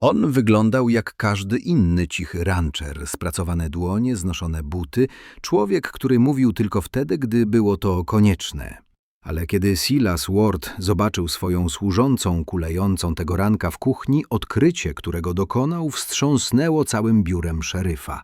On wyglądał jak każdy inny cichy rancher, spracowane dłonie, znoszone buty, człowiek, który mówił tylko wtedy, gdy było to konieczne. Ale kiedy Silas Ward zobaczył swoją służącą kulejącą tego ranka w kuchni, odkrycie, którego dokonał, wstrząsnęło całym biurem szeryfa.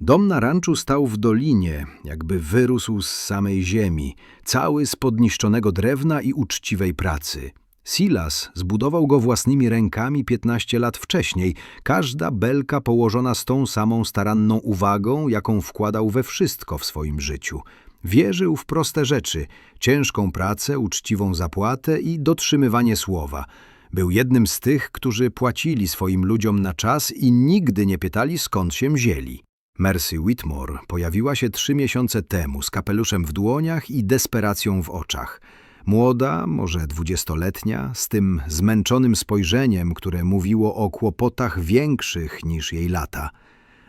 Dom na ranczu stał w dolinie, jakby wyrósł z samej ziemi, cały z podniszczonego drewna i uczciwej pracy. Silas zbudował go własnymi rękami 15 lat wcześniej, każda belka położona z tą samą staranną uwagą, jaką wkładał we wszystko w swoim życiu. Wierzył w proste rzeczy, ciężką pracę, uczciwą zapłatę i dotrzymywanie słowa. Był jednym z tych, którzy płacili swoim ludziom na czas i nigdy nie pytali, skąd się wzięli. Mercy Whitmore pojawiła się trzy miesiące temu z kapeluszem w dłoniach i desperacją w oczach. Młoda, może dwudziestoletnia, z tym zmęczonym spojrzeniem, które mówiło o kłopotach większych niż jej lata.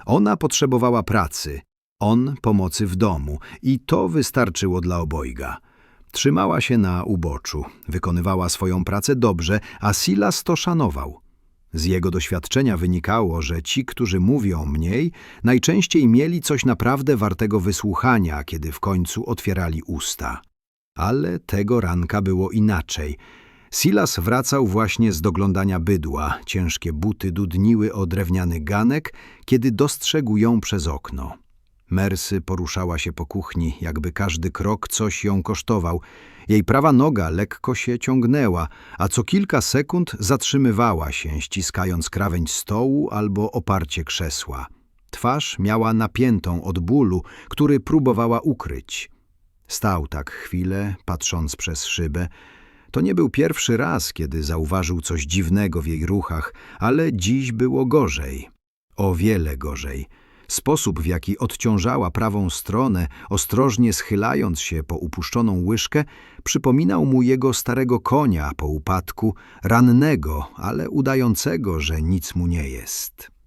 Ona potrzebowała pracy, on pomocy w domu i to wystarczyło dla obojga. Trzymała się na uboczu, wykonywała swoją pracę dobrze, a Silas to szanował. Z jego doświadczenia wynikało, że ci, którzy mówią mniej, najczęściej mieli coś naprawdę wartego wysłuchania, kiedy w końcu otwierali usta. Ale tego ranka było inaczej. Silas wracał właśnie z doglądania bydła, ciężkie buty dudniły o drewniany ganek, kiedy dostrzegł ją przez okno. Mersy poruszała się po kuchni, jakby każdy krok coś ją kosztował. Jej prawa noga lekko się ciągnęła, a co kilka sekund zatrzymywała się, ściskając krawędź stołu albo oparcie krzesła. Twarz miała napiętą od bólu, który próbowała ukryć. Stał tak chwilę, patrząc przez szybę. To nie był pierwszy raz, kiedy zauważył coś dziwnego w jej ruchach, ale dziś było gorzej. O wiele gorzej. Sposób, w jaki odciążała prawą stronę, ostrożnie schylając się po upuszczoną łyżkę, przypominał mu jego starego konia po upadku, rannego, ale udającego, że nic mu nie jest.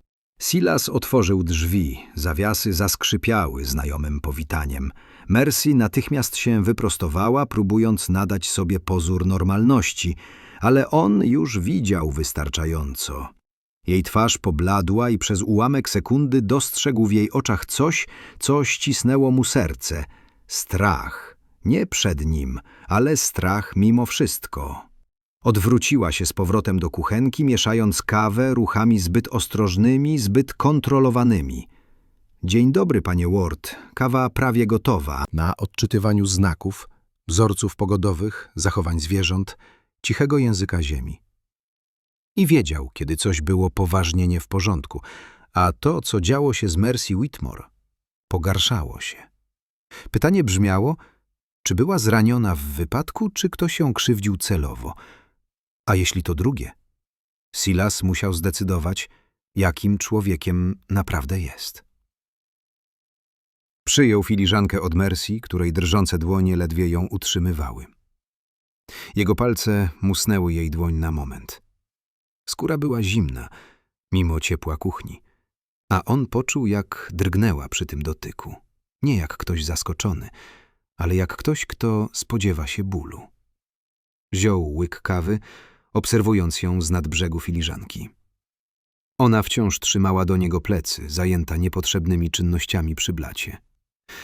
Silas otworzył drzwi, zawiasy zaskrzypiały znajomym powitaniem. Mercy natychmiast się wyprostowała, próbując nadać sobie pozór normalności, ale on już widział wystarczająco. Jej twarz pobladła i przez ułamek sekundy dostrzegł w jej oczach coś, co ścisnęło mu serce. Strach. Nie przed nim, ale strach mimo wszystko. Odwróciła się z powrotem do kuchenki, mieszając kawę ruchami zbyt ostrożnymi, zbyt kontrolowanymi. Dzień dobry, panie Ward. Kawa prawie gotowa. na odczytywaniu znaków, wzorców pogodowych, zachowań zwierząt, cichego języka ziemi. I wiedział, kiedy coś było poważnie nie w porządku, a to, co działo się z Mercy Whitmore, pogarszało się. Pytanie brzmiało, czy była zraniona w wypadku, czy ktoś ją krzywdził celowo. A jeśli to drugie? Silas musiał zdecydować, jakim człowiekiem naprawdę jest. Przyjął filiżankę od Mercy, której drżące dłonie ledwie ją utrzymywały. Jego palce musnęły jej dłoń na moment. Skóra była zimna, mimo ciepła kuchni, a on poczuł, jak drgnęła przy tym dotyku. Nie jak ktoś zaskoczony, ale jak ktoś, kto spodziewa się bólu. Wziął łyk kawy, obserwując ją z nadbrzegu filiżanki. Ona wciąż trzymała do niego plecy, zajęta niepotrzebnymi czynnościami przy blacie.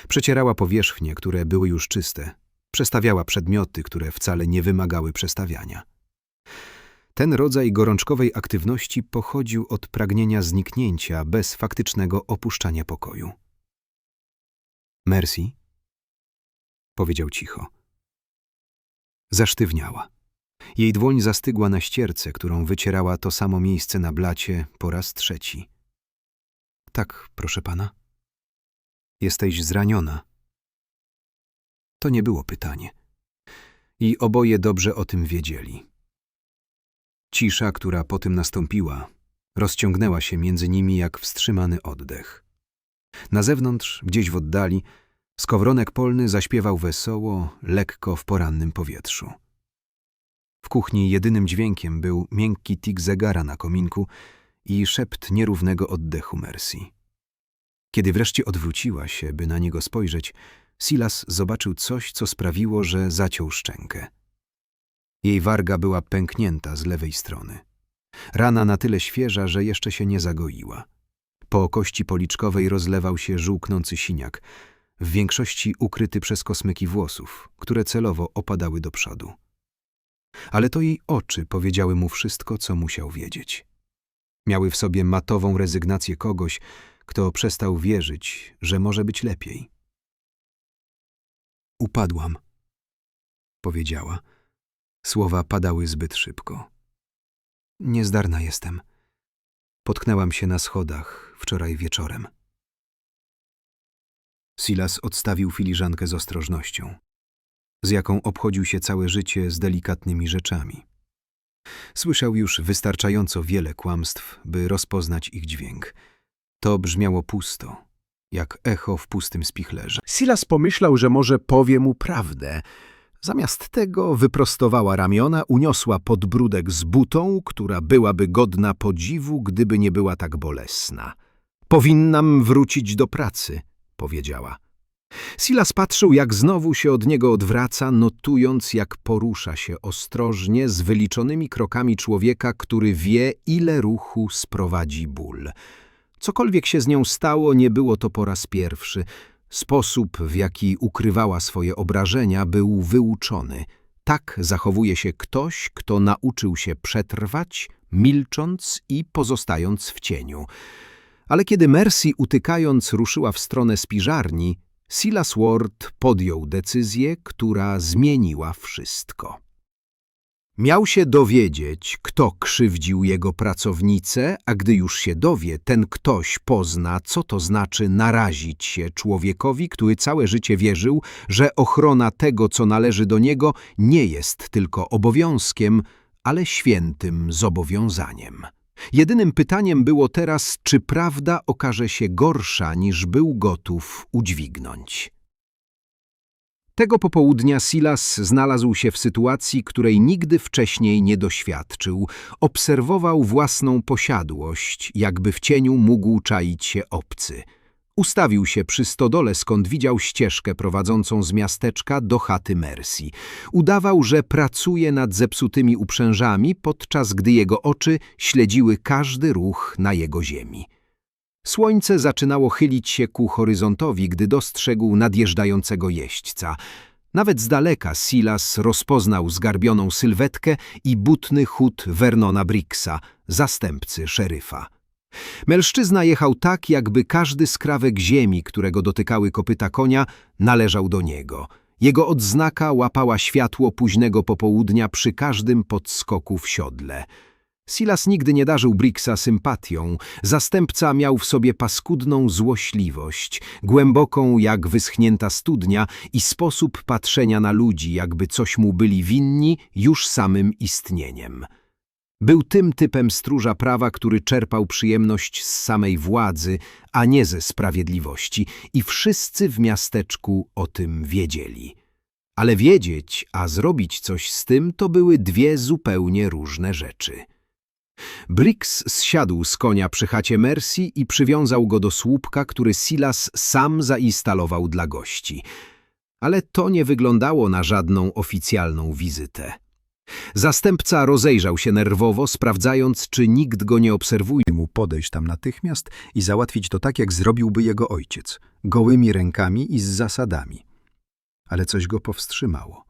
Przecierała powierzchnie, które były już czyste, przestawiała przedmioty, które wcale nie wymagały przestawiania. Ten rodzaj gorączkowej aktywności pochodził od pragnienia zniknięcia bez faktycznego opuszczania pokoju. Mercy, powiedział cicho. Zasztywniała. Jej dłoń zastygła na ścierce, którą wycierała to samo miejsce na blacie po raz trzeci. Tak, proszę pana. Jesteś zraniona. To nie było pytanie. I oboje dobrze o tym wiedzieli. Cisza, która po tym nastąpiła, rozciągnęła się między nimi jak wstrzymany oddech. Na zewnątrz, gdzieś w oddali, skowronek polny zaśpiewał wesoło, lekko w porannym powietrzu. W kuchni jedynym dźwiękiem był miękki tik zegara na kominku i szept nierównego oddechu Mercy. Kiedy wreszcie odwróciła się, by na niego spojrzeć, Silas zobaczył coś, co sprawiło, że zaciął szczękę. Jej warga była pęknięta z lewej strony. Rana na tyle świeża, że jeszcze się nie zagoiła. Po kości policzkowej rozlewał się żółknący siniak, w większości ukryty przez kosmyki włosów, które celowo opadały do przodu. Ale to jej oczy powiedziały mu wszystko, co musiał wiedzieć. Miały w sobie matową rezygnację kogoś, kto przestał wierzyć, że może być lepiej. Upadłam, powiedziała. Słowa padały zbyt szybko. Niezdarna jestem. Potknęłam się na schodach wczoraj wieczorem. Silas odstawił filiżankę z ostrożnością, z jaką obchodził się całe życie z delikatnymi rzeczami. Słyszał już wystarczająco wiele kłamstw, by rozpoznać ich dźwięk. To brzmiało pusto, jak echo w pustym spichlerze. Silas pomyślał, że może powie mu prawdę. Zamiast tego wyprostowała ramiona, uniosła podbródek z butą, która byłaby godna podziwu, gdyby nie była tak bolesna. Powinnam wrócić do pracy, powiedziała. Silas patrzył, jak znowu się od niego odwraca, notując, jak porusza się ostrożnie, z wyliczonymi krokami człowieka, który wie, ile ruchu sprowadzi ból. Cokolwiek się z nią stało, nie było to po raz pierwszy. Sposób, w jaki ukrywała swoje obrażenia, był wyuczony. Tak zachowuje się ktoś, kto nauczył się przetrwać, milcząc i pozostając w cieniu. Ale kiedy Mercy utykając ruszyła w stronę spiżarni, Silas Ward podjął decyzję, która zmieniła wszystko. Miał się dowiedzieć, kto krzywdził jego pracownicę, a gdy już się dowie, ten ktoś pozna, co to znaczy narazić się człowiekowi, który całe życie wierzył, że ochrona tego, co należy do niego, nie jest tylko obowiązkiem, ale świętym zobowiązaniem. Jedynym pytaniem było teraz, czy prawda okaże się gorsza, niż był gotów udźwignąć. Tego popołudnia Silas znalazł się w sytuacji, której nigdy wcześniej nie doświadczył. Obserwował własną posiadłość, jakby w cieniu mógł czaić się obcy. Ustawił się przy stodole, skąd widział ścieżkę prowadzącą z miasteczka do chaty Mercy. Udawał, że pracuje nad zepsutymi uprzężami, podczas gdy jego oczy śledziły każdy ruch na jego ziemi. Słońce zaczynało chylić się ku horyzontowi, gdy dostrzegł nadjeżdżającego jeźdźca. Nawet z daleka Silas rozpoznał zgarbioną sylwetkę i butny chód Vernona Brixa, zastępcy szeryfa. Mężczyzna jechał tak, jakby każdy skrawek ziemi, którego dotykały kopyta konia, należał do niego. Jego odznaka łapała światło późnego popołudnia przy każdym podskoku w siodle. Silas nigdy nie darzył Brixa sympatią. Zastępca miał w sobie paskudną złośliwość, głęboką jak wyschnięta studnia i sposób patrzenia na ludzi, jakby coś mu byli winni już samym istnieniem. Był tym typem stróża prawa, który czerpał przyjemność z samej władzy, a nie ze sprawiedliwości i wszyscy w miasteczku o tym wiedzieli. Ale wiedzieć, a zrobić coś z tym, to były dwie zupełnie różne rzeczy. Briggs zsiadł z konia przy chacie Mercy i przywiązał go do słupka, który Silas sam zainstalował dla gości. Ale to nie wyglądało na żadną oficjalną wizytę. Zastępca rozejrzał się nerwowo, sprawdzając, czy nikt go nie obserwuje. mu podejść tam natychmiast i załatwić to tak, jak zrobiłby jego ojciec, gołymi rękami i z zasadami. Ale coś go powstrzymało.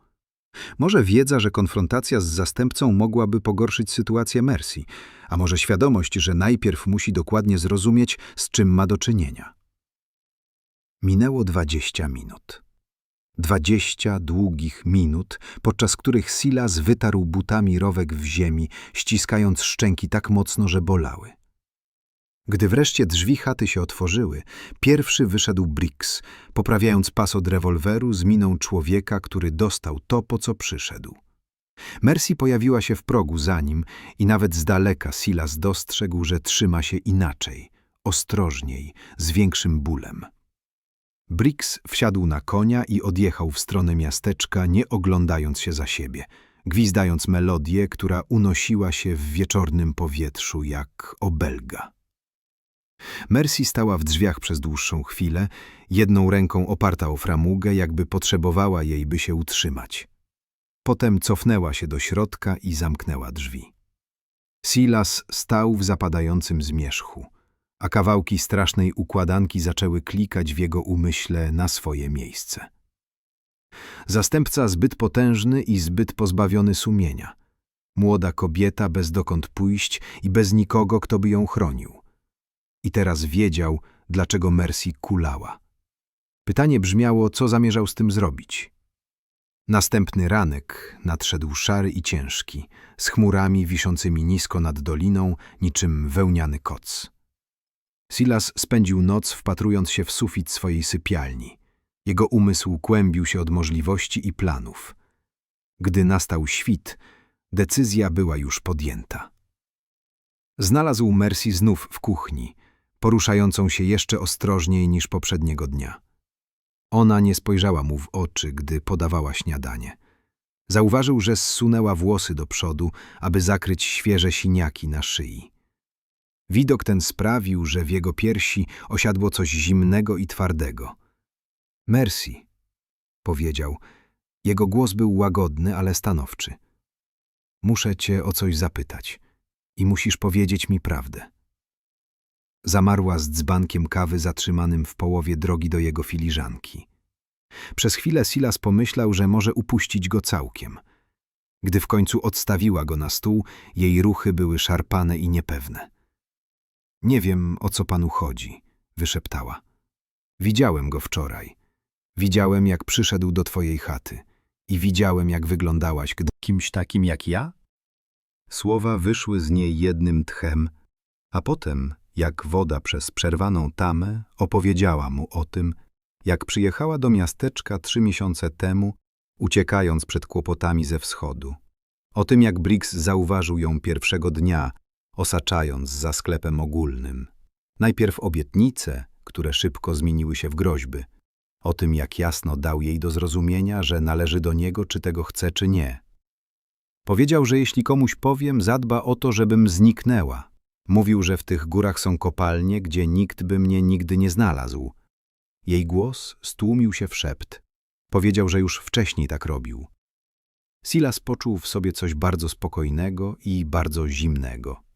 Może wiedza, że konfrontacja z zastępcą mogłaby pogorszyć sytuację Mercy, a może świadomość, że najpierw musi dokładnie zrozumieć, z czym ma do czynienia. Minęło dwadzieścia minut. Dwadzieścia długich minut, podczas których Silas wytarł butami rowek w ziemi, ściskając szczęki tak mocno, że bolały. Gdy wreszcie drzwi chaty się otworzyły, pierwszy wyszedł Briggs, poprawiając pas od rewolweru z miną człowieka, który dostał to, po co przyszedł. Mercy pojawiła się w progu za nim i nawet z daleka Silas dostrzegł, że trzyma się inaczej, ostrożniej, z większym bólem. Briggs wsiadł na konia i odjechał w stronę miasteczka, nie oglądając się za siebie, gwizdając melodię, która unosiła się w wieczornym powietrzu jak obelga. Mercy stała w drzwiach przez dłuższą chwilę, jedną ręką oparta o framugę, jakby potrzebowała jej, by się utrzymać. Potem cofnęła się do środka i zamknęła drzwi. Silas stał w zapadającym zmierzchu, a kawałki strasznej układanki zaczęły klikać w jego umyśle na swoje miejsce. Zastępca zbyt potężny i zbyt pozbawiony sumienia. Młoda kobieta bez dokąd pójść i bez nikogo, kto by ją chronił. I teraz wiedział, dlaczego Mercy kulała. Pytanie brzmiało, co zamierzał z tym zrobić. Następny ranek nadszedł szary i ciężki, z chmurami wiszącymi nisko nad doliną, niczym wełniany koc. Silas spędził noc wpatrując się w sufit swojej sypialni. Jego umysł kłębił się od możliwości i planów. Gdy nastał świt, decyzja była już podjęta. Znalazł Mercy znów w kuchni, poruszającą się jeszcze ostrożniej niż poprzedniego dnia. Ona nie spojrzała mu w oczy, gdy podawała śniadanie. Zauważył, że zsunęła włosy do przodu, aby zakryć świeże siniaki na szyi. Widok ten sprawił, że w jego piersi osiadło coś zimnego i twardego. Mercy, powiedział. Jego głos był łagodny, ale stanowczy. Muszę cię o coś zapytać i musisz powiedzieć mi prawdę. Zamarła z dzbankiem kawy zatrzymanym w połowie drogi do jego filiżanki. Przez chwilę Silas pomyślał, że może upuścić go całkiem. Gdy w końcu odstawiła go na stół, jej ruchy były szarpane i niepewne. Nie wiem, o co panu chodzi, wyszeptała. Widziałem go wczoraj. Widziałem, jak przyszedł do twojej chaty. I widziałem, jak wyglądałaś, gdy... Kimś takim jak ja? Słowa wyszły z niej jednym tchem, a potem, jak woda przez przerwaną tamę, opowiedziała mu o tym, jak przyjechała do miasteczka trzy miesiące temu, uciekając przed kłopotami ze wschodu. O tym, jak Briggs zauważył ją pierwszego dnia, osaczając za sklepem ogólnym. Najpierw obietnice, które szybko zmieniły się w groźby. O tym, jak jasno dał jej do zrozumienia, że należy do niego, czy tego chce, czy nie. Powiedział, że jeśli komuś powiem, zadba o to, żebym zniknęła. Mówił, że w tych górach są kopalnie, gdzie nikt by mnie nigdy nie znalazł. Jej głos stłumił się w szept. Powiedział, że już wcześniej tak robił. Silas poczuł w sobie coś bardzo spokojnego i bardzo zimnego.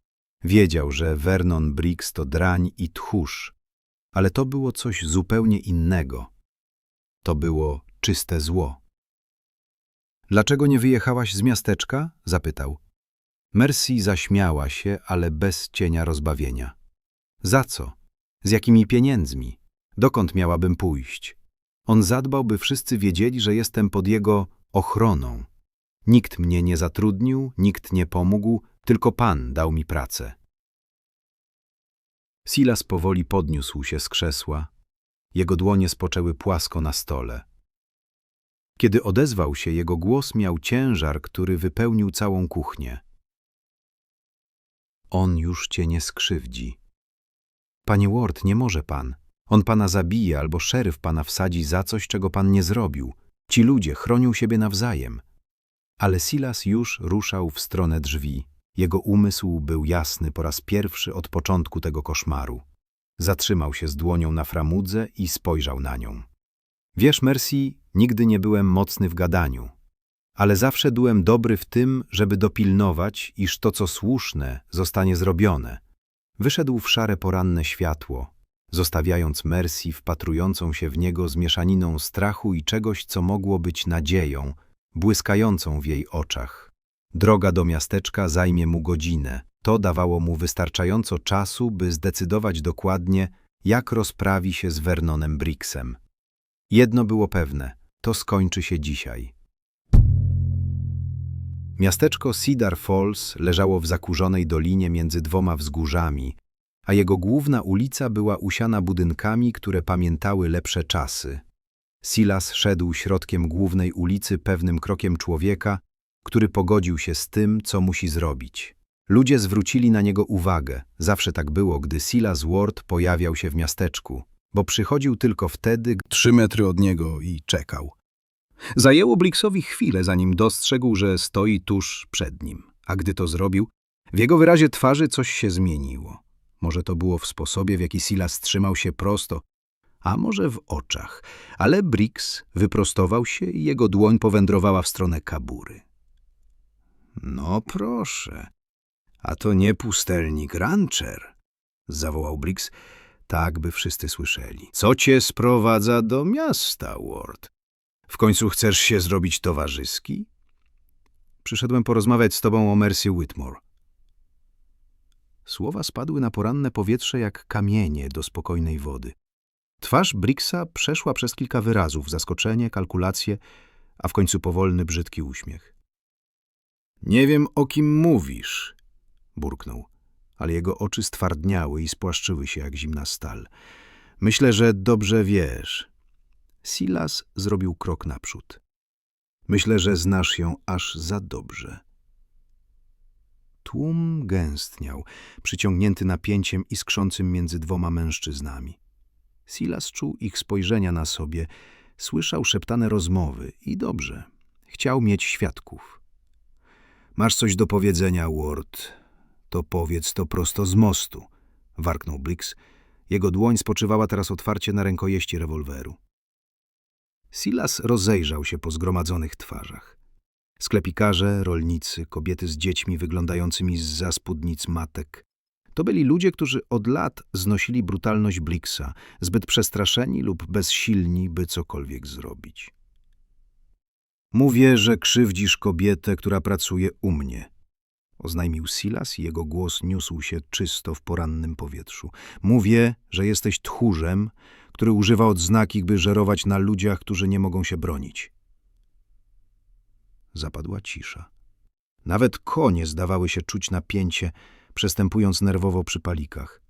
Wiedział, że Vernon Briggs to drań i tchórz, ale to było coś zupełnie innego. To było czyste zło. Dlaczego nie wyjechałaś z miasteczka? zapytał. Mercy zaśmiała się, ale bez cienia rozbawienia. Za co? Z jakimi pieniędzmi? Dokąd miałabym pójść? On zadbał, by wszyscy wiedzieli, że jestem pod jego ochroną. Nikt mnie nie zatrudnił, nikt nie pomógł, tylko Pan dał mi pracę. Silas powoli podniósł się z krzesła. Jego dłonie spoczęły płasko na stole. Kiedy odezwał się, jego głos miał ciężar, który wypełnił całą kuchnię. On już cię nie skrzywdzi. Panie Ward, nie może pan. On pana zabije albo szeryf pana wsadzi za coś, czego pan nie zrobił. Ci ludzie chronią siebie nawzajem. Ale Silas już ruszał w stronę drzwi. Jego umysł był jasny po raz pierwszy od początku tego koszmaru. Zatrzymał się z dłonią na framudze i spojrzał na nią. Wiesz, Mercy, nigdy nie byłem mocny w gadaniu, ale zawsze byłem dobry w tym, żeby dopilnować, iż to, co słuszne, zostanie zrobione. Wyszedł w szare poranne światło, zostawiając Mercy wpatrującą się w niego z mieszaniną strachu i czegoś, co mogło być nadzieją, błyskającą w jej oczach. Droga do miasteczka zajmie mu godzinę. To dawało mu wystarczająco czasu, by zdecydować dokładnie, jak rozprawi się z Vernonem Brixem. Jedno było pewne, to skończy się dzisiaj. Miasteczko Cedar Falls leżało w zakurzonej dolinie między dwoma wzgórzami, a jego główna ulica była usiana budynkami, które pamiętały lepsze czasy. Silas szedł środkiem głównej ulicy pewnym krokiem człowieka, który pogodził się z tym, co musi zrobić. Ludzie zwrócili na niego uwagę. Zawsze tak było, gdy Silas Ward pojawiał się w miasteczku, bo przychodził tylko wtedy, Trzy metry od niego i czekał. Zajęło Blicksowi chwilę, zanim dostrzegł, że stoi tuż przed nim. A gdy to zrobił, w jego wyrazie twarzy coś się zmieniło. Może to było w sposobie, w jaki Silas trzymał się prosto, a może w oczach, ale Briggs wyprostował się i jego dłoń powędrowała w stronę kabury. No proszę, A to nie pustelnik rancher, zawołał Briggs, tak by wszyscy słyszeli. Co cię sprowadza do miasta, Ward? W końcu chcesz się zrobić towarzyski? Przyszedłem porozmawiać z tobą o Mercy Whitmore. Słowa spadły na poranne powietrze jak kamienie do spokojnej wody. Twarz Briggsa przeszła przez kilka wyrazów, zaskoczenie, kalkulacje, a w końcu powolny, brzydki uśmiech. Nie wiem, o kim mówisz, burknął, ale jego oczy stwardniały i spłaszczyły się jak zimna stal. Myślę, że dobrze wiesz. Silas zrobił krok naprzód. Myślę, że znasz ją aż za dobrze. Tłum gęstniał, przyciągnięty napięciem iskrzącym między dwoma mężczyznami. Silas czuł ich spojrzenia na sobie, słyszał szeptane rozmowy i dobrze, chciał mieć świadków. Masz coś do powiedzenia, Ward. To powiedz to prosto z mostu, warknął Briggs. Jego dłoń spoczywała teraz otwarcie na rękojeści rewolweru. Silas rozejrzał się po zgromadzonych twarzach. Sklepikarze, rolnicy, kobiety z dziećmi wyglądającymi z spódnic matek. To byli ludzie, którzy od lat znosili brutalność Blixa, zbyt przestraszeni lub bezsilni, by cokolwiek zrobić. Mówię, że krzywdzisz kobietę, która pracuje u mnie, oznajmił Silas i jego głos niósł się czysto w porannym powietrzu. Mówię, że jesteś tchórzem, który używa odznaki, by żerować na ludziach, którzy nie mogą się bronić. Zapadła cisza. Nawet konie zdawały się czuć napięcie, przestępując nerwowo przy palikach.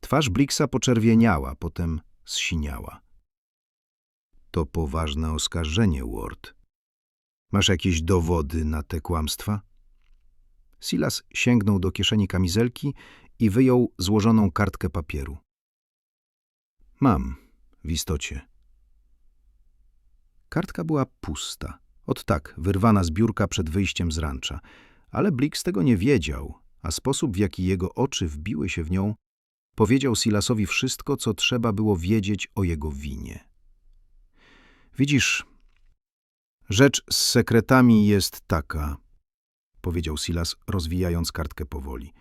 Twarz Blixa poczerwieniała, potem zsiniała. To poważne oskarżenie, Ward. Masz jakieś dowody na te kłamstwa? Silas sięgnął do kieszeni kamizelki i wyjął złożoną kartkę papieru. Mam, w istocie. Kartka była pusta. Od tak, wyrwana z biurka przed wyjściem z rancza. Ale Blix tego nie wiedział, a sposób, w jaki jego oczy wbiły się w nią, powiedział Silasowi wszystko, co trzeba było wiedzieć o jego winie. Widzisz, rzecz z sekretami jest taka, powiedział Silas, rozwijając kartkę powoli,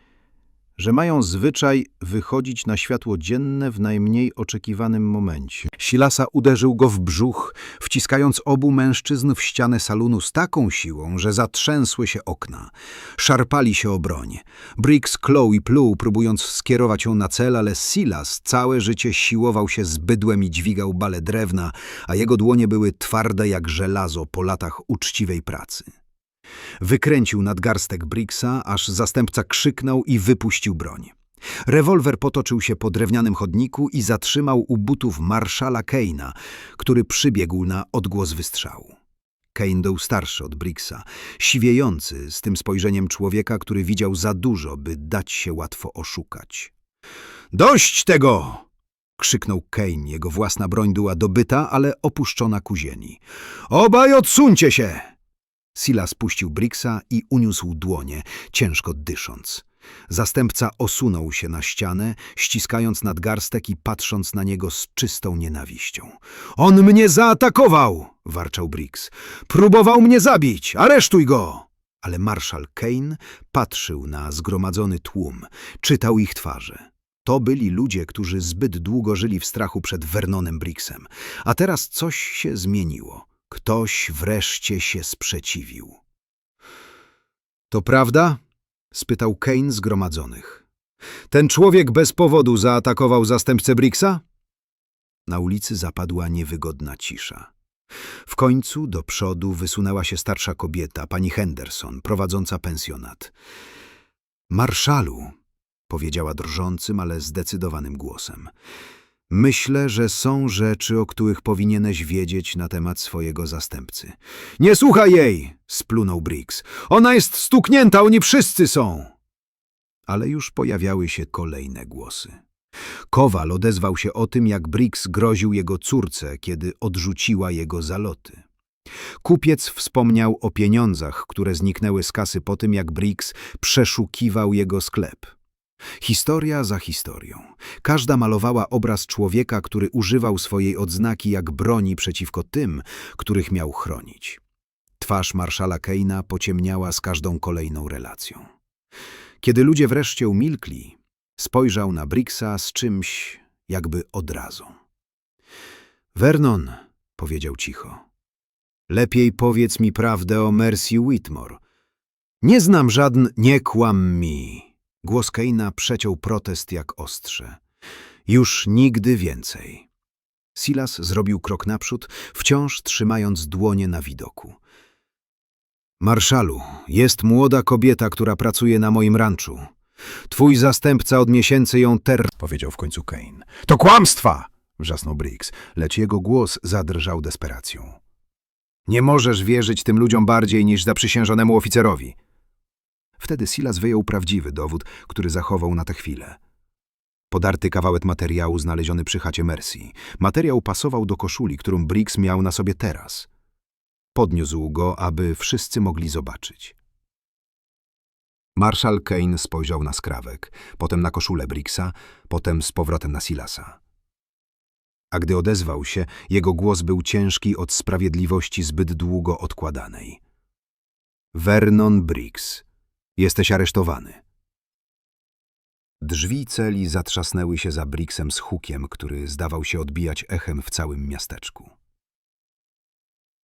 że mają zwyczaj wychodzić na światło dzienne w najmniej oczekiwanym momencie. Silasa uderzył go w brzuch, wciskając obu mężczyzn w ścianę salonu z taką siłą, że zatrzęsły się okna. Szarpali się o broń. Briggs klął i pluł, próbując skierować ją na cel, ale Silas całe życie siłował się z bydłem i dźwigał bale drewna, a jego dłonie były twarde jak żelazo po latach uczciwej pracy. Wykręcił nadgarstek Briggsa, aż zastępca krzyknął i wypuścił broń. Rewolwer potoczył się po drewnianym chodniku i zatrzymał u butów marszala Keina, który przybiegł na odgłos wystrzału. Kane był starszy od Briggsa, siwiejący z tym spojrzeniem człowieka, który widział za dużo, by dać się łatwo oszukać. Dość tego! krzyknął Kane. Jego własna broń była dobyta, ale opuszczona ku ziemi. Obaj odsuńcie się! Silas puścił Briggsa i uniósł dłonie, ciężko dysząc. Zastępca osunął się na ścianę, ściskając nadgarstek i patrząc na niego z czystą nienawiścią. On mnie zaatakował! warczał Briggs. Próbował mnie zabić! Aresztuj go! Ale marszal Kane patrzył na zgromadzony tłum, czytał ich twarze. To byli ludzie, którzy zbyt długo żyli w strachu przed Vernonem Briggsem, a teraz coś się zmieniło. Ktoś wreszcie się sprzeciwił. To prawda? spytał Kane zgromadzonych. Ten człowiek bez powodu zaatakował zastępcę Briggsa? Na ulicy zapadła niewygodna cisza. W końcu do przodu wysunęła się starsza kobieta, pani Henderson, prowadząca pensjonat. Marszalu, powiedziała drżącym, ale zdecydowanym głosem. Myślę, że są rzeczy, o których powinieneś wiedzieć na temat swojego zastępcy. Nie słuchaj jej! splunął Briggs. Ona jest stuknięta, oni wszyscy są! Ale już pojawiały się kolejne głosy. Kowal odezwał się o tym, jak Briggs groził jego córce, kiedy odrzuciła jego zaloty. Kupiec wspomniał o pieniądzach, które zniknęły z kasy po tym, jak Briggs przeszukiwał jego sklep. Historia za historią. Każda malowała obraz człowieka, który używał swojej odznaki jak broni przeciwko tym, których miał chronić. Twarz marszala Keina pociemniała z każdą kolejną relacją. Kiedy ludzie wreszcie umilkli, spojrzał na Brixa z czymś jakby odrazą. Vernon, powiedział cicho, lepiej powiedz mi prawdę o Mercy Whitmore. Nie znam żadn... Nie kłam mi. Głos Keina przeciął protest jak ostrze. Już nigdy więcej. Silas zrobił krok naprzód, wciąż trzymając dłonie na widoku. Marszalu, jest młoda kobieta, która pracuje na moim ranczu. Twój zastępca od miesięcy ją ter... powiedział w końcu Kane. To kłamstwa! wrzasnął Briggs, lecz jego głos zadrżał desperacją. Nie możesz wierzyć tym ludziom bardziej niż zaprzysiężonemu oficerowi. Wtedy Silas wyjął prawdziwy dowód, który zachował na tę chwilę. Podarty kawałek materiału znaleziony przy chacie Mercy. Materiał pasował do koszuli, którą Briggs miał na sobie teraz. Podniósł go, aby wszyscy mogli zobaczyć. Marszal Kane spojrzał na skrawek, potem na koszulę Briggsa, potem z powrotem na Silasa. A gdy odezwał się, jego głos był ciężki od sprawiedliwości zbyt długo odkładanej. Vernon Briggs, jesteś aresztowany. Drzwi celi zatrzasnęły się za Briggsem z hukiem, który zdawał się odbijać echem w całym miasteczku.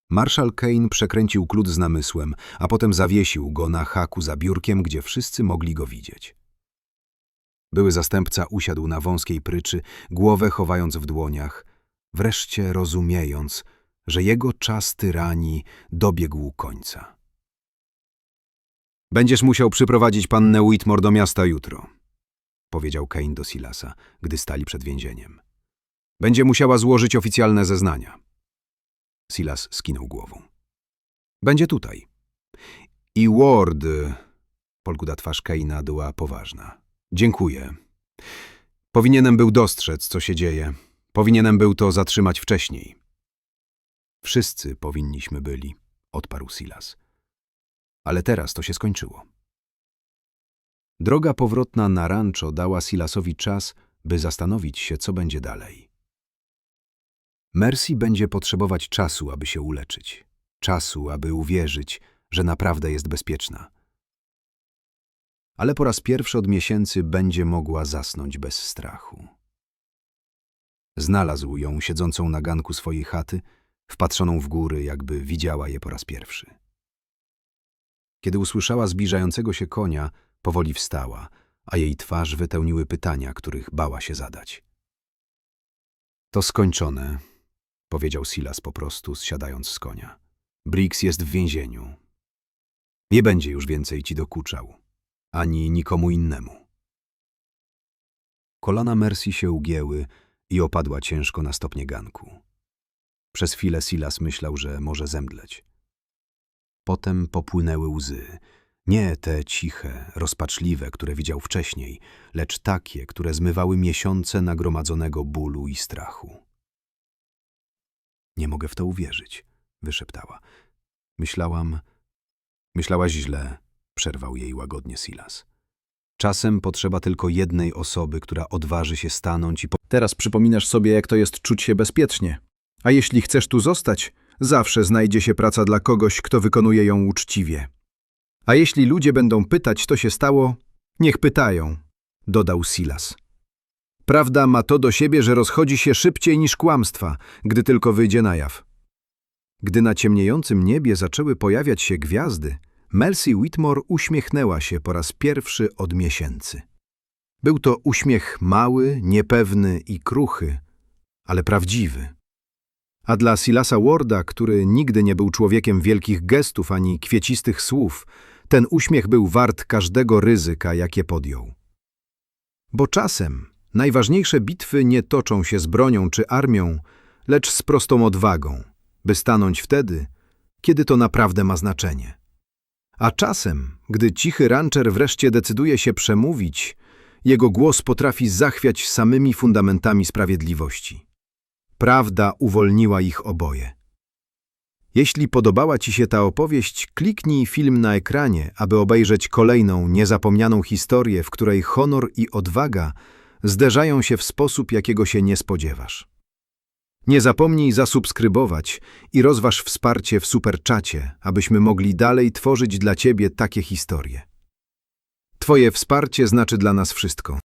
Marszal Kane przekręcił klut z namysłem, a potem zawiesił go na haku za biurkiem, gdzie wszyscy mogli go widzieć. Były zastępca usiadł na wąskiej pryczy, głowę chowając w dłoniach, wreszcie rozumiejąc, że jego czas tyranii dobiegł końca. Będziesz musiał przyprowadzić pannę Whitmore do miasta jutro, powiedział Kane do Silasa, gdy stali przed więzieniem. Będzie musiała złożyć oficjalne zeznania. Silas skinął głową. Będzie tutaj. I Ward... Polguda twarz Kaina była poważna. Dziękuję. Powinienem był dostrzec, co się dzieje. Powinienem był to zatrzymać wcześniej. Wszyscy powinniśmy byli, odparł Silas. Ale teraz to się skończyło. Droga powrotna na rancho dała Silasowi czas, by zastanowić się, co będzie dalej. Mercy będzie potrzebować czasu, aby się uleczyć. Czasu, aby uwierzyć, że naprawdę jest bezpieczna. Ale po raz pierwszy od miesięcy będzie mogła zasnąć bez strachu. Znalazł ją siedzącą na ganku swojej chaty, wpatrzoną w góry, jakby widziała je po raz pierwszy. Kiedy usłyszała zbliżającego się konia, powoli wstała, a jej twarz wypełniły pytania, których bała się zadać. To skończone, powiedział Silas po prostu, zsiadając z konia. Briggs jest w więzieniu. Nie będzie już więcej ci dokuczał, ani nikomu innemu. Kolana Mercy się ugięły i opadła ciężko na stopnie ganku. Przez chwilę Silas myślał, że może zemdleć. Potem popłynęły łzy. Nie te ciche, rozpaczliwe, które widział wcześniej, lecz takie, które zmywały miesiące nagromadzonego bólu i strachu. Nie mogę w to uwierzyć, wyszeptała. Myślałam... Myślałaś źle, przerwał jej łagodnie Silas. Czasem potrzeba tylko jednej osoby, która odważy się stanąć i... Po... Teraz przypominasz sobie, jak to jest czuć się bezpiecznie. A jeśli chcesz tu zostać, zawsze znajdzie się praca dla kogoś, kto wykonuje ją uczciwie. A jeśli ludzie będą pytać, co się stało, niech pytają, dodał Silas. Prawda ma to do siebie, że rozchodzi się szybciej niż kłamstwa, gdy tylko wyjdzie na jaw. Gdy na ciemniejącym niebie zaczęły pojawiać się gwiazdy, Mercy Whitmore uśmiechnęła się po raz pierwszy od miesięcy. Był to uśmiech mały, niepewny i kruchy, ale prawdziwy. A dla Silasa Warda, który nigdy nie był człowiekiem wielkich gestów ani kwiecistych słów, ten uśmiech był wart każdego ryzyka, jakie podjął. Bo czasem najważniejsze bitwy nie toczą się z bronią czy armią, lecz z prostą odwagą, by stanąć wtedy, kiedy to naprawdę ma znaczenie. A czasem, gdy cichy rancher wreszcie decyduje się przemówić, jego głos potrafi zachwiać samymi fundamentami sprawiedliwości. Prawda uwolniła ich oboje. Jeśli podobała Ci się ta opowieść, kliknij film na ekranie, aby obejrzeć kolejną, niezapomnianą historię, w której honor i odwaga zderzają się w sposób, jakiego się nie spodziewasz. Nie zapomnij zasubskrybować i rozważ wsparcie w superczacie, abyśmy mogli dalej tworzyć dla Ciebie takie historie. Twoje wsparcie znaczy dla nas wszystko.